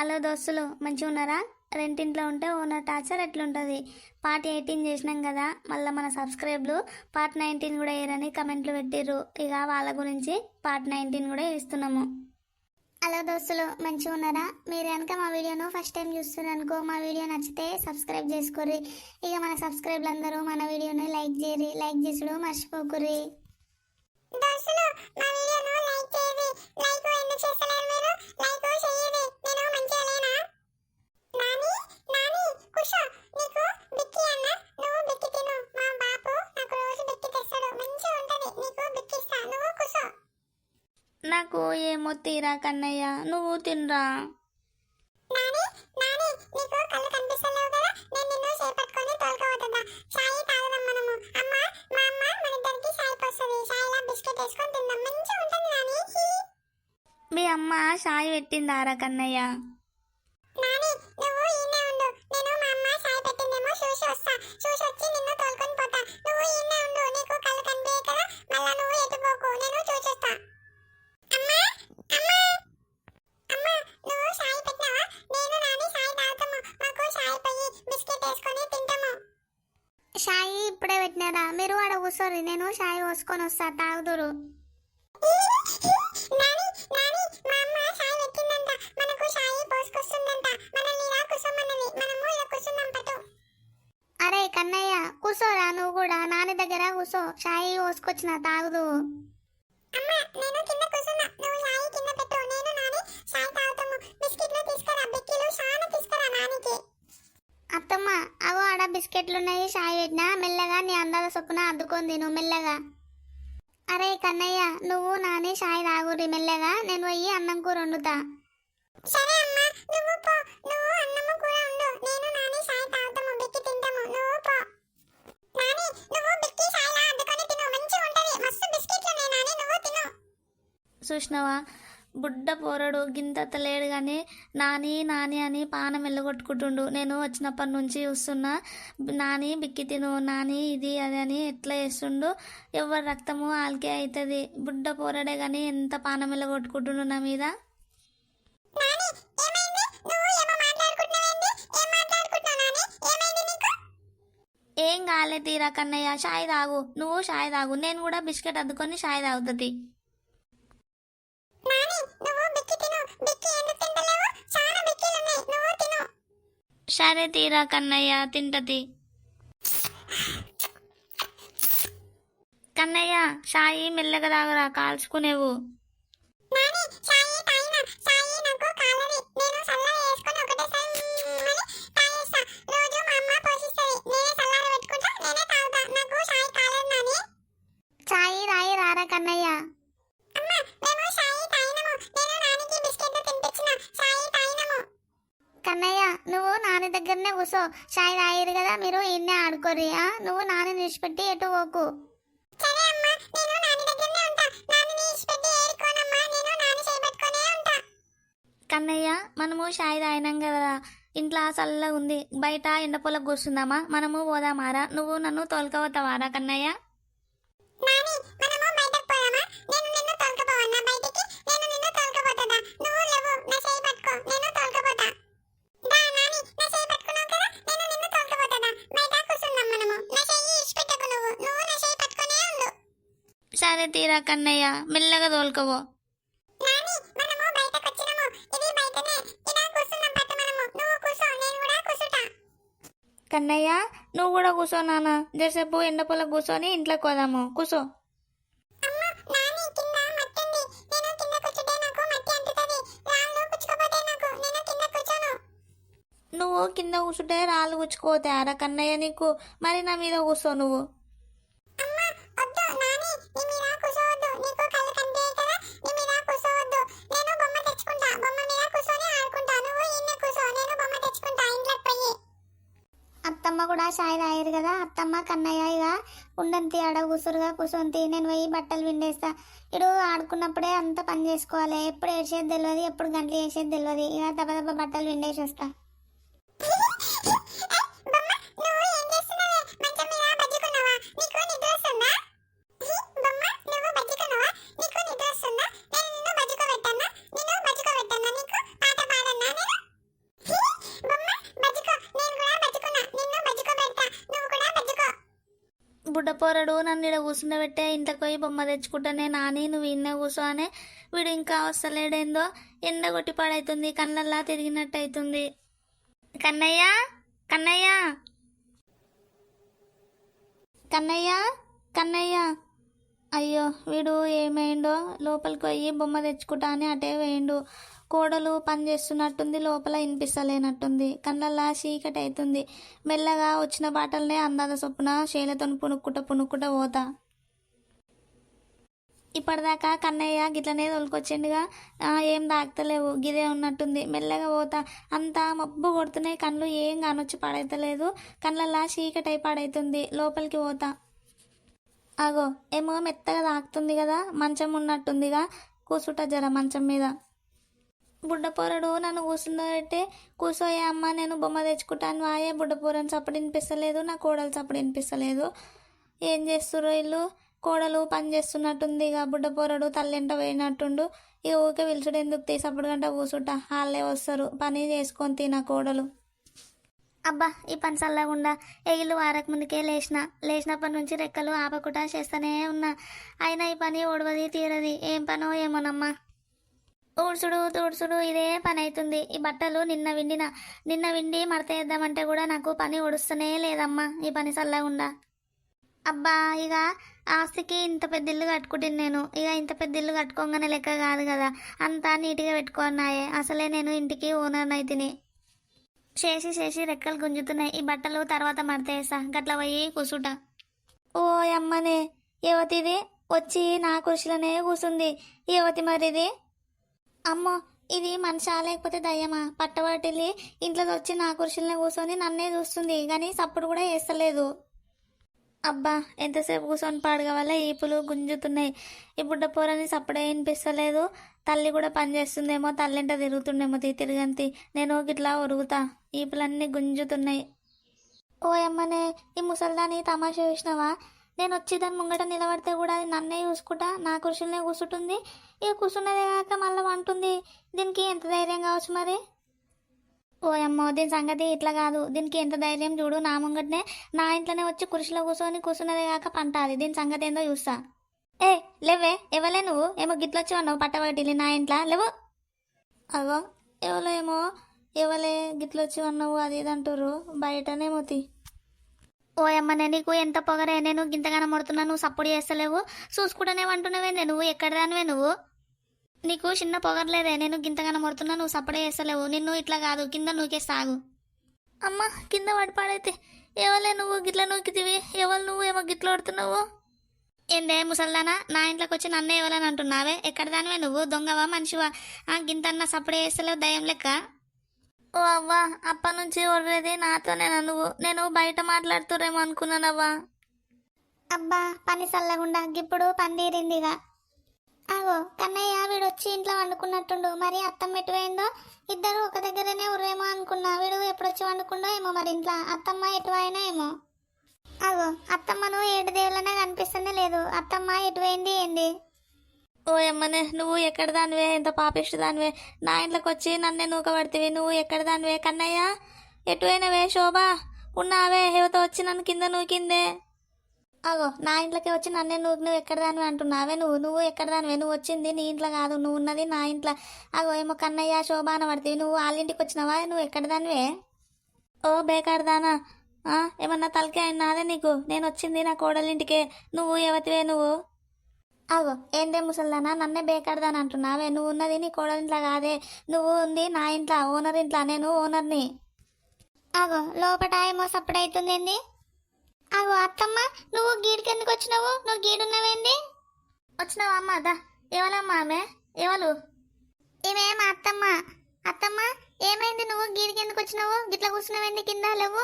Hello దోస్తులు మంచిగా ఉన్నారా? రెంటింట్లో ఉంటే ఓనర్ టార్చర్ ఎట్లుంటుంది? పార్ట్ ఎయిటీన్ చేసినాం కదా మళ్ళీ మన సబ్స్క్రైబ్లు పార్ట్ నైన్టీన్ కూడా వేయరని కమెంట్లు పెట్టిర్రు. ఇక వాళ్ళ గురించి పార్ట్ నైన్టీన్ కూడా ఇస్తున్నాము హలో దోస్తులు మంచిగా ఉన్నారా? మీరు కనుక మా వీడియోను ఫస్ట్ టైం చూస్తున్నారనుకో మా వీడియో నచ్చితే సబ్స్క్రైబ్ చేసుకోర్రి. ఇక మన సబ్స్క్రైబ్లు అందరూ మన వీడియోని లైక్ చేయరి లైక్ చేసుడు మర్చిపోకుర్రి. దోస్తులు మా వీడియోను లైక్ చేయండి లైక్ ఎందుకు చేస్తలేరు మీరు? లైక్ చేయండి నేను మంచిగా లేనా నాని నాని కుషో నీకు బిక్కి అన్న నువ్వు బిక్కి తిను మా బాపు నాకు రోజు బిక్కి తెస్తాడు మంచిగా ఉంటది నీకు బిక్కి ఇస్తా నువ్వు కుషో నాకు ఏమో తీరా కన్నయ్య. నువ్వు తినరా. నాని నాని నీకు కళ్ళు కనిపిస్తలేవు కదా? నేను నిన్ను చేపట్టుకొని తోలుకోవద్దా చాయ్ తాగుదాం మనము. అమ్మ మా అమ్మ మన ఇద్దరికి చాయ్ పోస్తుంది. చాయ్లా బిస్కెట్ వేసుకొని తిందాం. మంచిగా ఉంటుంది నాని. హీ. మీ అమ్మ షాయి పెట్టిందారా కన్నయ్య? నేను మా అమ్మ సాయి పెట్టిందేమో చూసి వస్తా. చూసి వచ్చి నిన్ను తోలుకొని పోతా. నువ్వు ఈయనే ఉండు నీకు కళ్ళు కనిపించే కదా. మళ్ళా నువ్వు ఎటుపోకు నేను చూసేస్తా. అమ్మా అమ్మా అమ్మా నువ్వు పెట్టినావా? నేను నాని తాగుతాము. మాకు పోయి బిస్కెట్ వేసుకొని తింటాము. షాయి ఇప్పుడే పెట్టినారా? మీరు ఆడ కూర్చోరు నేను షాయి పోసుకొని వస్తా. తాగుదురు. తీసుకురా నానికి. అత్తమ్మ అగో ఆడ బిస్కెట్లు ఉన్నాయి షాయి పెట్టినా. మెల్లగా నీ అందాల సొప్పున అద్దుకొని తిను మెల్లగా. అరే కన్నయ్య నువ్వు నాని షాయి తాగురి మెల్లగా. నేను పోయి అన్నం కూర వండుతా. సరే అమ్మ నువ్వు పో. నువ్వు అన్నము కూర ఉండు నేను చూసినావా? బుడ్డ పోరడు గింత లేడు కానీ నాని నాని అని పానం వెళ్ళగొట్టుకుంటుండు నేను వచ్చినప్పటి నుంచి చూస్తున్నా నాని బిక్కి తిను నాని ఇది అది అని ఎట్లా చేస్తుండు? ఎవరి రక్తము ఆల్కే అవుతుంది బుడ్డ పోరడే కానీ ఎంత పానం వెళ్ళగొట్టుకుంటుండు నా మీద? ఏం కాలే తీరా కన్నయ్య షాయి తాగు. నువ్వు షాయి తాగు. నేను కూడా బిస్కెట్ అద్దుకొని షాయి తాగుతుంది సరే తీరా కన్నయ్య తింటది కన్నయ్య సాయి మెల్లగా దాగరా కాల్చుకునేవు. తాగిరు కదా మీరు ఇన్నే ఆడుకోరి ఆ? నువ్వు నాని విడిచిపెట్టి ఎటు పోకు? నానిని కన్నయ్య మనము షాయి తాగినాం కదా. ఇంట్లో చల్లగా ఉంది. బయట ఎండపొలకు కూర్చుందామా మనము పోదామారా నువ్వు నన్ను తోలుకపోతావారా కన్నయ్య? నువ్వు కూర్చో నేను కూడా కూర్చుంటా. కన్నయ్య నువ్వు కూడా కూర్చో నాన్న. జరసేపు ఎండపొలకు కూర్చొని ఇంట్లోకి పోదాము కూర్చోను. నువ్వు కింద కూర్చుంటే రాళ్ళు గుచ్చుకోతాయి అరా కన్నయ్య నీకు. మరి నా మీద కూర్చో నువ్వు. కూడా షాయి తాగారు కదా అత్తమ్మ కన్నయ్య ఇక ఉండంతి ఆడ కూసురుగా కూర్చొని నేను పోయి బట్టలు పిండేస్తా ఇడు ఆడుకున్నప్పుడే అంత పని చేసుకోవాలి ఎప్పుడు వేసేది తెలియదు ఎప్పుడు గంటలు వేసేది తెలియదు ఇక దెబ్బ దెబ్బ బట్టలు పిండేసి వస్తా. కూర్చుండబెట్టే ఇంట్లోకి పోయి బొమ్మ తెచ్చుకుంటానే నాని నువ్వు ఇన్నే కూర్చో అనే వీడు ఇంకా వస్తలేడేందో ఎండ కొట్టి పాడైతుంది కళ్ళల్లా తిరిగినట్టు అవుతుంది కన్నయ్య కన్నయ్య. కన్నయ్య కన్నయ్య. అయ్యో వీడు ఏమైండో? లోపలికి పోయి బొమ్మ తెచ్చుకుంటా అని అటే వేయండు. కోడలు పని చేస్తున్నట్టుంది లోపల వినిపిస్తలేనట్టుంది. కళ్ళల్లా చీకటి అవుతుంది మెల్లగా వచ్చిన బాటలనే అందాల చొప్పున శైలతో పునుక్కుట పునుక్కుంట పోతా. ఇప్పటిదాకా కన్నయ్య గిట్లనే తోలుకొచ్చిండుగా. ఏం తాకుతలేవు గిదే ఉన్నట్టుంది. మెల్లగా పోతా. అంతా మబ్బు కొడుతున్నాయి కళ్ళు ఏం కానొచ్చి పాడైతలేదు. కళ్ళల్లా చీకటి పాడైతుంది. లోపలికి పోతా. అగో ఏమో మెత్తగా తాకుతుంది కదా మంచం ఉన్నట్టుందిగా. కూసుట జర మంచం మీద. బుడ్డపోరడు నన్ను కూర్చుందంటే కూర్చోయే అమ్మ నేను బొమ్మ తెచ్చుకుంటాను. వాయే బుడ్డపోరని చప్పుడు వినిపిస్తలేదు నా కోడలు చప్పుడు వినిపిస్తలేదు. ఏం చేస్తుర్రో ఇల్లు? కోడలు పని చేస్తున్నట్టుంది ఇక బుడ్డపోరడు తల్లింట పోయినట్టుండు. ఇక ఊకే పిలుచుడు ఎందుకు తీసప్పుడు గంట కూసుట. వాళ్ళే వస్తారు పని చేసుకొని తిన కోడలు. అబ్బా ఈ పని చల్లగుండా ఎగిలు వారక ముందుకే లేచిన. లేచినప్పటి నుంచి రెక్కలు ఆపకుండా చేస్తూనే ఉన్నా. అయినా ఈ పని ఓడవది తీరది. ఏం పనో ఏమోనమ్మా. ఊడ్చుడు తూడ్చుడు ఇదే పని అవుతుంది ఈ బట్టలు నిన్న విండిన. నిన్న విండి మడతేద్దామంటే కూడా నాకు పని ఒడుస్తూనే లేదమ్మా. ఈ పని చల్లకుండా అబ్బా ఇక ఆస్తికి ఇంత పెద్ద ఇల్లు కట్టుకుంటాను నేను. ఇక ఇంత పెద్ద ఇల్లు కట్టుకోగానే లెక్క కాదు కదా. అంతా నీట్గా పెట్టుకున్నాయే. అసలే నేను ఇంటికి ఓనర్ అయితేనే. చేసి చేసి రెక్కలు గుంజుతున్నాయి. ఈ బట్టలు తర్వాత మడతేసా గట్ల పోయి కూసుట. ఓ అమ్మనే. యువతిది వచ్చి నా కుర్చీలోనే కూసుంది. యువతి మరిది. అమ్మో ఇది మనిషా లేకపోతే దయ్యమా? పట్టబట్టిల్లి ఇంట్లో వచ్చి నా కుర్చీలోనే కూర్చొని నన్నే చూస్తుంది. కానీ సప్పుడు కూడా వేస్తలేదు అబ్బా ఎంతసేపు కూర్చొని పాడగా వల్ల ఈపులు గుంజుతున్నాయి. ఈ బుడ్డ పోరని సప్పుడే వినిపిస్తలేదు. తల్లి కూడా పని చేస్తుందేమో తల్లింట తిరుగుతుండేమో తీ తిరిగంతి. నేను గిట్లా ఒరుగుతా. ఈపులన్నీ గుంజుతున్నాయి. ఓ అమ్మనే ఈ ముసల్దాని తమాషా చూసినావా? నేను వచ్చి దాని ముంగట నిలబడితే కూడా అది నన్నే చూసుకుంటా నా కుర్చీలోనే కూర్చుంటుంది ఇక కూర్చున్నదే కాక మళ్ళీ వంటుంది. దీనికి ఎంత ధైర్యం కావచ్చు మరి? ఓ అమ్మో దీని సంగతి ఇట్లా కాదు. దీనికి ఎంత ధైర్యం చూడు నా ముంగటనే నా ఇంట్లోనే వచ్చి కురిసిలో కూర్చొని కూర్చున్నదే కాక పంట అది. దీని సంగతి ఏందో చూస్తా. ఏ లేవే ఎవలే నువ్వు? ఏమో గిట్లొచ్చి అన్నావు పట్టబట్టిల్లి నా ఇంట్లో. లేవు. అగో ఎవలో ఏమో? ఎవలే గిట్లొచ్చి అన్నావు అది ఇదంటారు బయటనే మొతి. ఓ అమ్మనే నీకు ఎంత పొగరే నేను గింతగానం మొడుతున్నా నువ్వు సపోర్ట్ చేస్తలేవు. చూసుకుంటానే అంటున్నావే నువ్వు ఎక్కడ రానివే నువ్వు? నీకు చిన్న పొగర్లేదే నేను గింతగానం మొడుతున్నా నువ్వు సప్పుడే చేస్తలేవు. నిన్ను ఇట్లా కాదు కింద నూకే సాగు. అమ్మ కింద పడిపాడైతే ఎవలే నువ్వు? గిట్ల నూకితివి? ఎవరు నువ్వు? ఏమో గిట్ల వడుతున్నావు ఏందే ముసల్దానా? నా ఇంట్లోకి వచ్చి నన్నే ఎవరని అంటున్నావే? ఎక్కడ దానివే నువ్వు? దొంగవా మనిషివా? ఆ గింతన్న సప్పుడే చేస్తలేవు దయం లెక్క? ఓ అవ్వా అప్ప నుంచి ఒర్రేది నాతోనే నువ్వు. నేను బయట మాట్లాడుతురేమో అనుకున్నానవ్వా. అబ్బా పని చల్లగుండా. ఇప్పుడు పని ఆగో కన్నయ్య వీడు వచ్చి ఇంట్లో వండుకున్నట్టుండు. మరి అత్తమ్మ ఎటువైందో? ఇద్దరు ఒక దగ్గరనే ఉర్రేమో అనుకున్నా. వీడు ఎప్పుడొచ్చి వండుకుండో ఏమో మరి ఇంట్లో. అత్తమ్మ ఎటువైనా ఏమో. అగో అత్తమ్మను ఏడు దేవులనే కనిపిస్తుంది లేదు. అత్తమ్మ ఎటువైంది ఏంది? ఓ అమ్మనే నువ్వు ఎక్కడ దానివే? ఎంత పాపిష్టి దానివే. నా ఇంట్లోకి వచ్చి నన్నే నూకబడితివి. నువ్వు ఎక్కడ దానివే కన్నయ్య? ఎటువైనవే శోభ? ఉన్నావే యువత వచ్చి నన్ను కింద నూకిందే. అగో నా ఇంట్లోకి వచ్చి నన్నే నువ్వు నువ్వు ఎక్కడ దానివే అంటున్నావే? నువ్వు నువ్వు ఎక్కడ దానివే నువ్వు వచ్చింది నీ ఇంట్లో కాదు నువ్వు ఉన్నది నా ఇంట్లో. అగో ఏమో కన్నయ్య శోభ పడితే నువ్వు వాళ్ళ ఇంటికి వచ్చినావా? నువ్వు ఎక్కడ దానివే ఓ బేకాడదానా ఆ, ఏమన్నా తలకే నాదే నీకు? నేను వచ్చింది నా కోడలింటికే నువ్వు ఎవతివే నువ్వు? అగో ఏందే ముసల్దానా? నన్నే బేకాడదాని అంటున్నావే? నువ్వు ఉన్నది నీ కోడలింట్లో కాదే. నువ్వు ఉంది నా ఇంట్లో ఓనర్ ఇంట్లో నేను ఓనర్ని. అగో లోపట ఏమో సప్పుడైతుంది ఏంది అగో అత్తమ్మ నువ్వు గీడికి ఎందుకు వచ్చినావు? నువ్వు గీడున్నావేంది? వచ్చినావా అమ్మ? దా ఎవలమ్మా ఆమె? ఎవరు ఇవే మా అత్తమ్మ? అత్తమ్మ ఏమైంది నువ్వు గీడికి ఎందుకు వచ్చినావు? గిట్ల కూర్చున్నావేంది కింద? లేవు.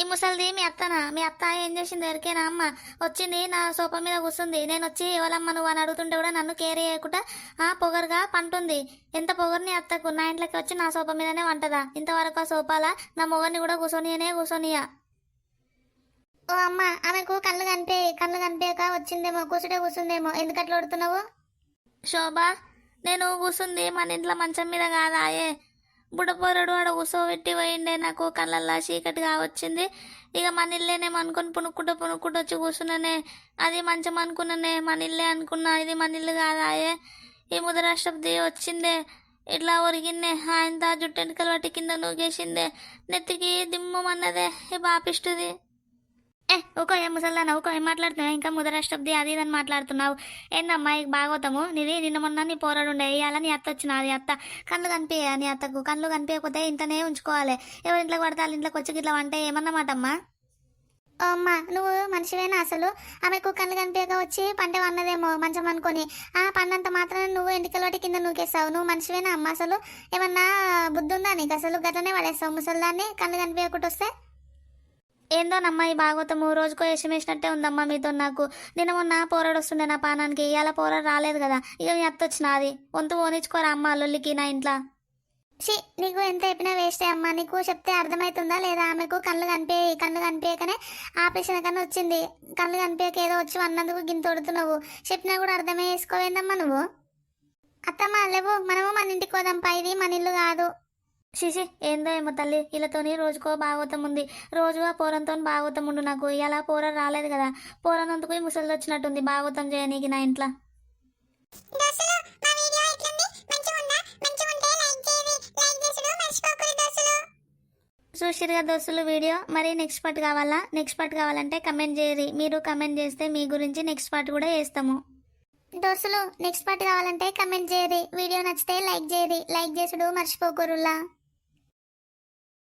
ఈ ముసలిది మీ అత్తనా? మీ అత్త ఏం చేసింది? ఎరికేనా అమ్మ? వచ్చింది నా సోఫా మీద కూర్చుంది. నేను వచ్చి ఎవరమ్మ నువ్వు? అని అడుగుతుంటే కూడా నన్ను కేర్ చేయకుండా ఆ పొగరుగా పంటుంది. ఎంత పొగరుని అత్తకు? నా ఇంట్లోకి వచ్చి నా సోఫా మీదనే వంటదా? ఇంతవరకు ఆ సోఫాల? నా మొగర్ని కూడా కూర్చొనియనే కూర్చొనియా. ఓ అమ్మ ఆమెకు కళ్ళు కనిపే కళ్ళు కనిపించక వచ్చిందేమో కూర్చుడే కూసుందేమో. ఎందుకు అట్లా శోభ నేను కూర్చుంది మన ఇంట్లో మంచం మీద కాదాయే బుడపోరడు ఆడ కూసోబెట్టి పోయిండే నాకు కళ్ళల్లా చీకటిగా వచ్చింది. ఇక మన ఇల్లేనేమో అనుకుని పునుక్కుంటూ పునుక్కుంటూ వచ్చి కూర్చున్నానే అది మంచం అనుకున్నానే మన ఇల్లే అనుకున్నా ఇది మన ఇల్లు కాదాయే ఈ ముదరాష్ట్రపతి వచ్చిందే. ఇట్లా ఒరిగిందే. ఆయన జుట్టు వెనకలు పట్టి కింద నూగేసిందే నెత్తికి దిమ్మమన్నదే ఈ బాపిష్టుది? ఏ ఊకో ఏం ముసల్దానా ఊకో ఏం మాట్లాడుతున్నావు? ఇంకా ముదరాష్ట్రపతి అది ఇదని అని మాట్లాడుతున్నావు. ఏందమ్మా ఈ భాగవతము నీది నిన్న మొన్న నీ పోరాడు ఉండే ఇవాళ నీ అత్త వచ్చిన అది అత్త. కళ్ళు కనిపించా నీ అత్తకు? కళ్ళు కనిపించకపోతే ఇంతనే ఉంచుకోవాలి. ఎవరి ఇంట్లో పడితే వాళ్ళ ఇంట్లోకి వచ్చి ఇట్లా అంటే ఏమన్నమాటమ్మా అమ్మ నువ్వు మనిషివేనా అసలు? ఆమెకు కళ్ళు కనిపించక వచ్చి పంట వన్నదేమో మంచం అనుకొని. ఆ పండంత మాత్రం నువ్వు ఎంటికలోటి కింద నూకేస్తావు నువ్వు మనిషివేనా అమ్మ అసలు? ఏమన్నా బుద్ధి ఉందా నీకు? అసలు గట్లనే పడేస్తావు ముసలిదాన్ని? కళ్ళు కనిపించకుండా వస్తే ఏందోనమ్మా ఈ భాగవతము రోజుకో వేషం వేసినట్టే ఉందమ్మా మీతో నాకు. నిన్న మొన్న పోరాడు వస్తుండే నా పానానికి. ఇవాళ పోరాడు రాలేదు కదా. ఇక మీ అత్త వచ్చిన అది. వంతు పోనిచ్చుకోరా అమ్మ అల్లుళ్ళకి నా ఇంట్లో. షీ నీకు ఎంత చెప్పినా వేస్టే అమ్మా. నీకు చెప్తే అర్థమవుతుందా లేదా? ఆమెకు కళ్ళు కనిపే కళ్ళు కనిపించకనే ఆపరేషన్ కన్నా వచ్చింది. కళ్ళు కనిపించక ఏదో వచ్చి అన్నందుకు గింత వడుతున్నావు చెప్పినా కూడా అర్థమే చేసుకోవేందమ్మా నువ్వు? అత్తమ్మ లేవు. మనము మన ఇంటికి పోదాంపా ఇది మన ఇల్లు కాదు. శిశి ఏందో ఏమో తల్లి? వీళ్ళతోని రోజుకో భాగవతం ఉంది. రోజు ఆ పోరంతో భాగవతం ఉండు నాకు. ఇలా పోర రాలేదు కదా. పోరనందుకు ముసలి వచ్చినట్టుంది భాగవతం చేయనీకి నా ఇంట్లో. చూసిరుగా దోస్తులు. వీడియో? మరి నెక్స్ట్ పార్ట్ కావాలా? నెక్స్ట్ పార్ట్ కావాలంటే కమెంట్ చేయరి మీరు కమెంట్ చేస్తే మీ గురించి నెక్స్ట్ పార్ట్ కూడా వేస్తాము దోస్తులు నెక్స్ట్ పార్ట్ కావాలంటే కమెంట్ చేయరి వీడియో నచ్చితే లైక్ చేయరి లైక్ చేసుడు మర్చిపోకూరులా